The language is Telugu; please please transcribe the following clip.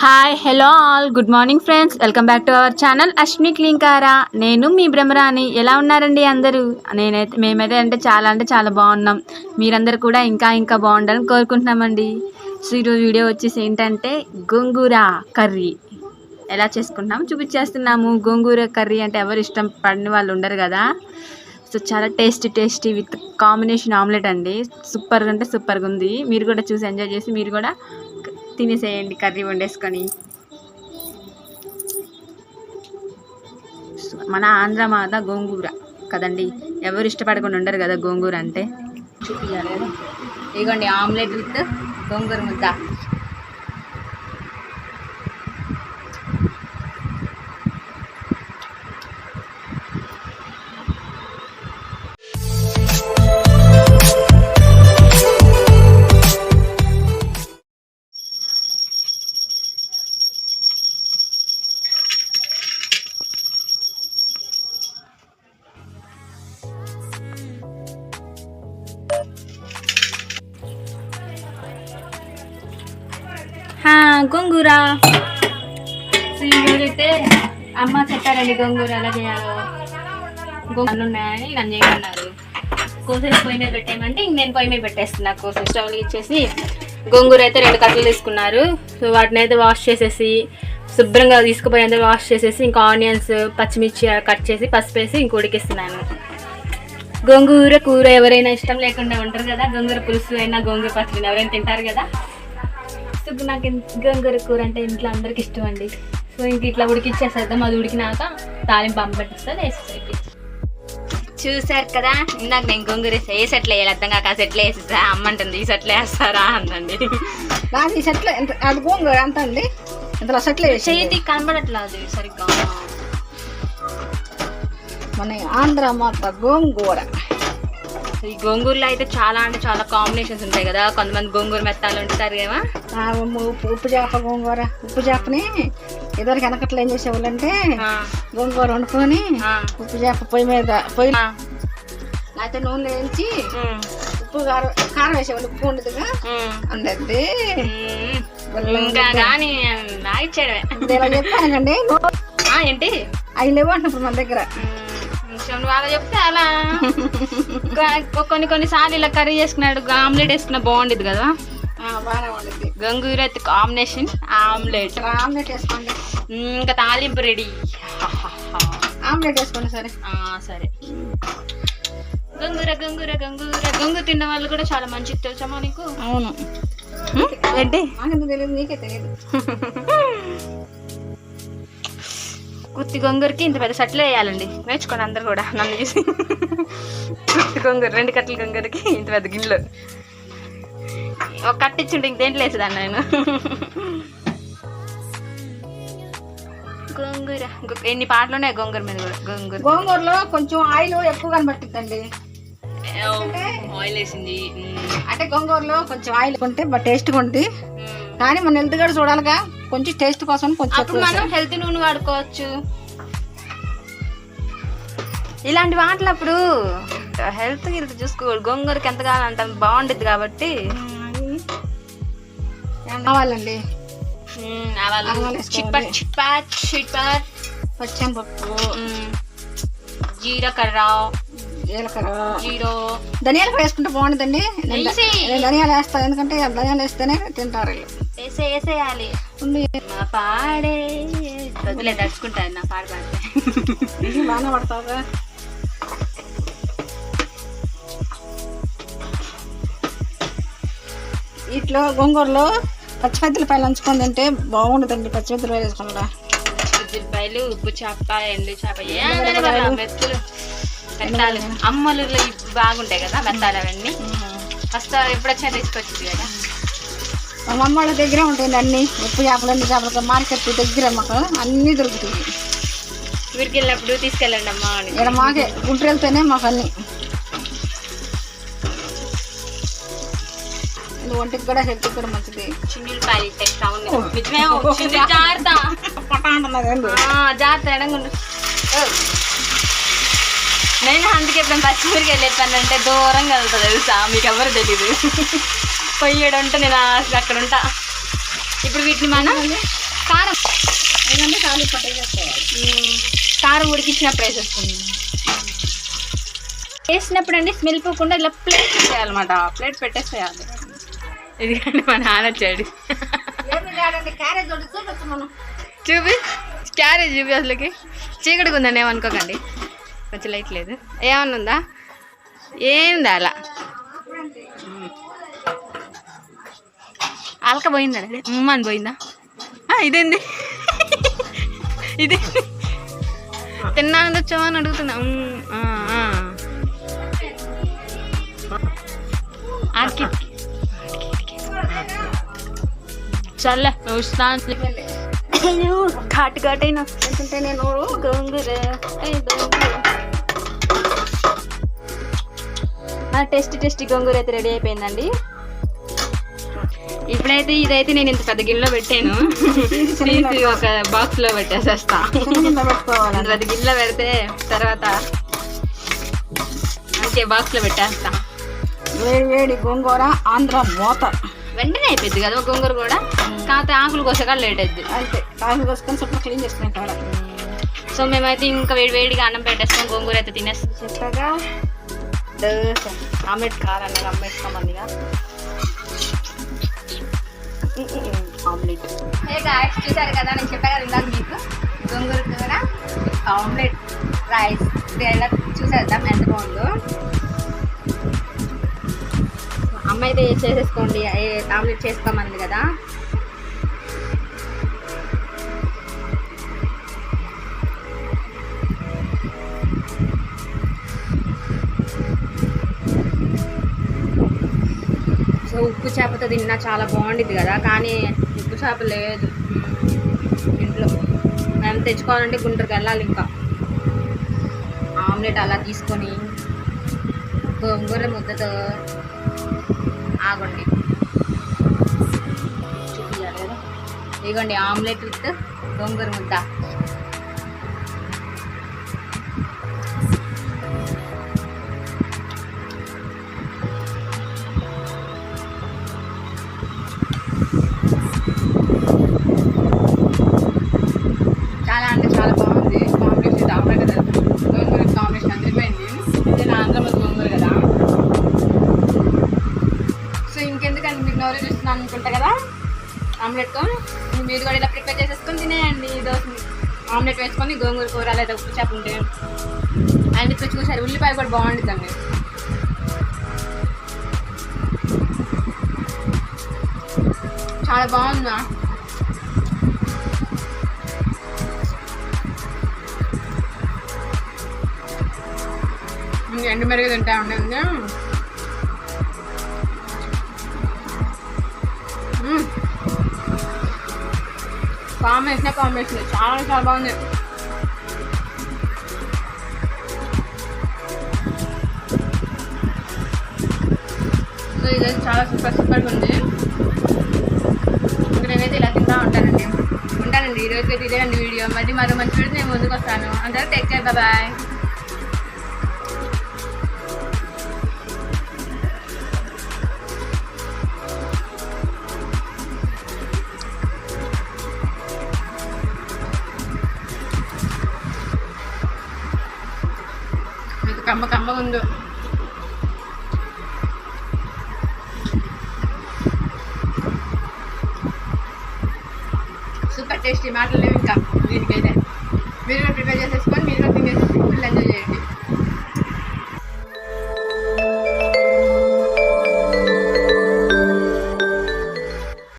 Hi hello all good morning friends welcome back to our channel Ashwini Klinkaara నేను మీ బ్రహ్మరాణి ఎలా ఉన్నారండి అందరూ? నేనైతే మేమైతే అంటే చాలా అంటే చాలా బాగున్నాం. మీరందరూ కూడా ఇంకా ఇంకా బాగుండాలని కోరుకుంటున్నామండి. సో ఈరోజు వీడియో వచ్చేసి ఏంటంటే గోంగూర కర్రీ. ఎలా చేసుకుంటున్నాము చూపించేస్తున్నాము. గోంగూర కర్రీ అంటే ఎవరు ఇష్టం పడిన వాళ్ళు ఉండరు కదా. సో చాలా tasty tasty with combination omelette అండి. సూపర్గా అంటే సూపర్గా ఉంది. మీరు కూడా చూసి ఎంజాయ్ చేసి మీరు కూడా తినేసేయండి కర్రీ వండేసుకొని. మన ఆంధ్ర మాత గోంగూర కదండి. ఎవరు ఇష్టపడకుండా ఉండరు కదా గోంగూర అంటే. చూపించాలి కదా. ఇదిగోండి ఆమ్లెట్ విత్ గోంగూర ముద్ద. గోంగూర. సో అమ్మ చెప్పారండి గోంగూర ఎలా చేయాలో. గోంగూరలు ఉన్నాయని నన్ను చేయమన్నారు. కోసేసి పొయ్యి మీద పెట్టేయమంటే ఇంక నేను పొయ్యి మీద పెట్టేస్తున్నా. కోసేసి స్టవ్లు ఇచ్చేసి గోంగూర అయితే రెండు కట్టలు తీసుకున్నారు. సో వాటిని అయితే వాష్ చేసేసి శుభ్రంగా తీసుకుపోయేంత వాష్ చేసేసి ఇంకా ఆనియన్స్ పచ్చిమిర్చి కట్ చేసి పసుపు వేసి ఇంక ఉడికిస్తున్నాను. గోంగూర కూర ఎవరైనా ఇష్టం లేకుండా ఉంటారు కదా గోంగూర పులుసు అయినా గోంగూర పచ్చడి ఎవరైనా తింటారు కదా సో నాకు గోంగూర కూర అంటే ఇంట్లో అందరికి ఇష్టం అండి. సో ఇంక ఇట్లా ఉడికిచ్చేసేద్దాం. అది ఉడికినాక తాలింపు పంపు పెట్టిస్తే వేసేసరికి చూసారు కదా ఇందాక నేను గోంగూర వేసా. ఏ సెట్లు వేయాలి? అర్థం కాక ఆ సెట్లు వేసేసా. అమ్మంటుంది ఈ సెట్లు వేస్తారా? అందండి. నాకు ఈ సెట్లు ఎంత అది గోంగూర ఎంత అండి? ఇంతలో సెట్లు వేసి చేతి కనబడట్లేదు సరిగ్గా. మన ఆంధ్ర మాత గోంగూర. ఈ గోంగూరలో అయితే చాలా అంటే చాలా కాంబినేషన్స్ ఉంటాయి కదా. కొంతమంది గోంగూర మెత్తాలు ఉంటారు ఉమ్ము, ఉప్పు చేప గోంగూర. ఉప్పు చేపని ఇదివరకు వెనకట్లో ఏం చేసేవాళ్ళు అంటే ఆ, గోంగూర వండుకొని ఉప్పు చేప పొయ్యి మీద పొయ్యి లేకపోతే నూనె వేయించి ఉప్పు కారం కారం వేసేవాళ్ళు. ఉప్పు ఉండదుగా ఉండద్ది. ఇంకా కానీ రాయిచ్చాడమే ఇలా చెప్పానండి ఏంటి? అవి లేవు అంటున్నప్పుడు మన దగ్గర. నువ్వు అలా చెప్తే అలా. కొన్ని కొన్ని సార్లు ఇలా కర్రీ చేసుకున్నాడు ఆమ్లెట్ వేసుకున్న బాగుండేది కదా. ఆ, బాగానే ఉండిద్ది. Gongura combination omelette. ఆమ్లెట్ వేసుకోండి. ఇంకా తాలింపు రెడీ. ఆమ్లెట్ వేసుకోండి సరే. సరే. గంగూర గంగూర గంగూర. గంగూర తిన్న వాళ్ళు కూడా చాలా మంచిది తెలుసమ్మా నీకు? అవును? ఏంటి? తెలియదు నీకే తెలియదు. కుత్తి గొంగూరకి ఇంత పెద్ద సెట్లు వేయాలండి. నేర్చుకోండి అందరు కూడా నన్ను చూసి. కుత్తి గొంగూర రెండు కట్టల గొంగూరకి ఇంత పెద్ద గిన్నెలు. ఒక కట్టించుంటే ఇంక దేంట్లో వేసేదాన్ని నేను? గోంగూర. ఎన్ని పాటలు ఉన్నాయి గోంగూర మీద కూడా గోంగూర. గోంగూరలో కొంచెం ఆయిల్ ఎక్కువ కనబట్టిద్దండి ఆయిల్ వేసింది. అంటే గోంగూరలో కొంచెం ఆయిల్ కొంటే బట్ టేస్ట్గా ఉంటుంది. కానీ మన హెల్త్ కూడా చూడాలిగా. కొంచెం టేస్ట్ కోసం కొంచెం మనం హెల్తీ నూనె వాడుకోవచ్చు. ఇలాంటి వాటిలో అప్పుడు హెల్త్ గిల్త్ చూసుకోవాలి గోంగూరకి ఎంత కావాలంట బాగుంటుంది కాబట్టి. కావాలండి. పచ్చనిపప్పు జీలకర్ర. జీలకర్ర. జీరో. ధనియాలు వేసుకుంటే బాగుంటుందండి ధనియాలు వేస్తాను. ఎందుకంటే ధనియాలు వేస్తేనే తింటారు. వేసే వేసేయాలి. పాడే. వదిలే తడుచుకుంటాను నా పాడు. పాడితే బాగానే పడతావుగా. ఇట్లో గోంగూరలో పచ్చిమిరపకాయలు నంచుకొని తింటే బాగుంటుందండి పచ్చిమిరపకాయలు వేసుకుంటా ఉల్లిపాయలు ఉప్పు చేప ఎండు చేప మెత్తలు. మెత్తాలు అమ్మలు ఇవి బాగుంటాయి కదా మెత్తాలు అవన్నీ. ఫస్ట్ ఎప్పుడు వచ్చినా తీసుకొచ్చింది కదా. మా అమ్మ వాళ్ళ దగ్గరే ఉంటాయండి అన్ని. ఉప్పు చేపలు అన్ని చేపలు. మార్కెట్ దగ్గర మాకు అన్నీ దొరుకుతాయి. ఊరికి వెళ్ళినప్పుడు తీసుకెళ్ళండి అమ్మా ఇక్కడ మాకే గుంటూరు వెళ్తేనే మాకు అన్ని. ఒంటికి కూడా హెల్త్కి కూడా మంచిది. చిన్నులపాయలు టెక్స్ట్ అవును నిజమే చిన్న జాగ్రత్త. పట్టా అంటున్నదండి ఆ, జాగ్రత్త ఎడంగుండు నేను అందుకే ఎప్పుడైనా పచ్చిమిరికి దూరంగా వెళ్తుంది తెలుసా? మీకు ఎవరు తెలీదు. పొయ్యడు అంటే నేను ఆ- అక్కడ ఉంటా ఇప్పుడు వీటిని మనం కారం పట్టేసేసుకోవాలి మ్మ్. కారం ఉడికించినప్పుడు వేసేస్తుంది వేసినప్పుడు అండి స్మెల్ పోకుండా ఇలా ప్లేట్ పెట్టేయాలన్నమాట. ప్లేట్ పెట్టేసేయాలి. ఎందుకంటే మా నాన్న చెడు ఏమి కాదండి క్యారేజ్ ఉడికి చూడొచ్చు మనం. చూపి. క్యారేజ్ చూపి అసలుకి. చీకటిగా ఉందని ఏమనుకోకండి. కొంచెం లైట్ లేదు. ఏమన్నా ఉందా? ఏంది అలా? అలక పోయిందా? ఉమ్మ అని పోయిందా? ఆ, ఇదేంది? ఇది తిన్నాను తెచ్చావా అని అడుగుతున్నా. ఉమ్, ఆ, ఆ. ఆడికి చల్ల నువ్వు ఘాటు ఎందుకంటే నేను గోంగూర టేస్టీ టేస్టీ గోంగూర అయితే రెడీ అయిపోయిందండి. ఇప్పుడైతే ఇదైతే నేను ఇంత పెద్ద గిన్నెలో పెట్టాను. తీసి ఒక బాక్స్లో పెట్టేసేస్తా పెద్ద గిన్నెలో పెడితే తర్వాత మంచిగా బాక్స్లో పెట్టేస్తా. వేడి వేడి గోంగూర ఆంధ్ర మూత వెంటనే అయిపోద్ది కదా గోంగూర కూడా? కాకపోతే ఆకులు కోసగా లేట్ అవుద్ది అంతే. కాఫీ కోసుకొని చుట్టూ క్లీన్ చేసుకునే కాడ సో మేమైతే ఇంకా వేడి వేడిగా అన్నం పెట్టేస్తాం గోంగూర అయితే తినేస్తాం. చెప్పగా దోశ ఆమ్లెట్ కావాలన్నారు అమ్మేసుకోమందిగా ఆమ్లెట్. హే గాయస్ చూసారు కదా నేను చెప్పా కదా ఇందాక మీకు? గోంగూర కూర ఆమ్లెట్ రైస్ ఎలా చూసేద్దాం ఎంత బాగుందో. అమ్మ అయితే చేసేసుకోండి ఏ- ఆమ్లెట్ చేసుకోమంది కదా. ఉప్పు చేపతో తిన్నా చాలా బాగుండిద్ది కదా కానీ ఉప్పు చేప లేదు. ఇంట్లో మేము తెచ్చుకోవాలంటే గుంటూరుకి వెళ్ళాలి ఇంకా. ఆమ్లెట్ అలా తీసుకొని గోంగూర ముద్దతో ఆగండి. చూపించాలి కదా. ఇగోండి ఆమ్లెట్ విత్ గోంగూర ముద్ద. ఆమ్లెట్ వేసుకొని గోంగూర కూర లేదా ఉప్పు చేప ఉంటే అండ్ ఇప్పుడు చూసారు ఉల్లిపాయ కూడా బాగుంటుందండి. చాలా బాగుందా? ఎండు మెరుగు తింటా ఉండండి కాంబినేషన్ కాంబినేషన్. చాలా చాలా బాగుంది. సో ఇదైతే చాలా సూపర్ సూపర్గా ఉంది. ఇంకా నేనైతే ఇలా తింటా ఉంటానండి. ఉంటానండి. ఈరోజు అయితే ఇదేనండి వీడియో. మళ్ళీ మరో మంచి వీడియో నేను ముందుకు వస్తాను. అందరూ టేక్ కేర్ బాయ్ కమ్మ కమ్మ ఉంది సూపర్ టేస్టీ మాటలు లేవు ఇంకా దీనికైతే